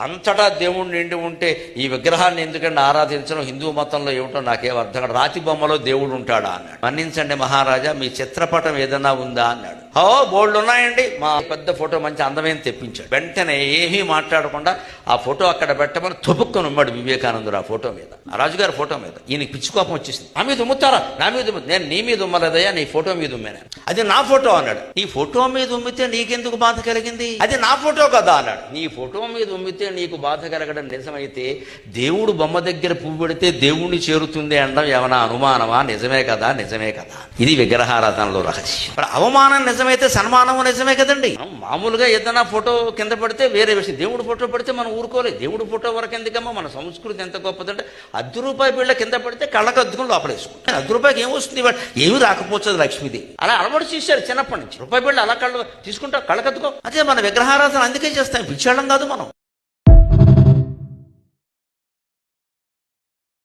అంతటా దేవుడు నిండి ఉంటే ఈ విగ్రహాన్ని ఎందుకంటే ఆరాధించడం హిందూ మతంలో ఏమిటో నాకేం అర్థం కాదు. రాతి బొమ్మలో దేవుడు ఉంటాడా అన్నాడు. మన్నించండి మహారాజా మీ చిత్రపటం ఏదైనా ఉందా అన్నాడు. ఓ బోర్డులు ఉన్నాయండి. మా పెద్ద ఫోటో మంచి అందమైన తెప్పించాడు. వెంటనే ఏమీ మాట్లాడకుండా ఆ ఫోటో అక్కడ పెట్టమని తుపుక్కుని ఉమ్మాడు వివేకానందుడు ఆ ఫోటో మీద. రాజుగారి ఫోటో మీద. ఈయనకి పిచ్చి కోపం వచ్చేసింది. నా మీద ఉమ్ముతారా? నా మీద నేను నీ మీద ఉమ్మలేదయ్యా నీ ఫోటో మీద ఉమ్మాను? అది నా ఫోటో అన్నాడు. నీ ఫోటో మీద ఉమ్మితే నీకెందుకు బాధ కలిగింది? అది నా ఫోటో కదా అన్నాడు. నీ ఫోటో మీద ఉమ్మితే నీకు బాధ కలగడం నిజమైతే దేవుడు బొమ్మ దగ్గర పువ్వు పెడితే దేవుణ్ణి చేరుతుంది అనడం ఏమైనా అనుమానమా? నిజమే కదా నిజమే కదా. ఇది విగ్రహారాధనలో రహస్యం. అవమానం నిజమైతే సన్మానం నిజమే కదండి. మామూలుగా ఏదైనా ఫోటో కింద పడితే వేరే విషయం. దేవుడు ఫోటో పడితే మనం ఊరుకోలేదు. దేవుడు ఫోటో వరకు ఎందుకమ్మా? మన సంస్కృతి ఎంత గొప్పదంటే అర్ధ రూపాయి బిళ్ళ కింద పడితే కళ్ళకు అద్దుకుని లోపలేసుకుంటాం అర్ధ రూపాయికి ఏం వస్తుంది ఏమీ రాకపోతుంది లక్ష్మిది అలా అలవాటు చేశారు చిన్నప్పటి నుంచి. రూపాయి బిళ్ళ అలా కళ్ళు తీసుకుంటా కళ్ళకద్దుకో అదే మన విగ్రహారాధన అందుకే చేస్తాం. పిచ్చాళ్ళం కాదు మనం.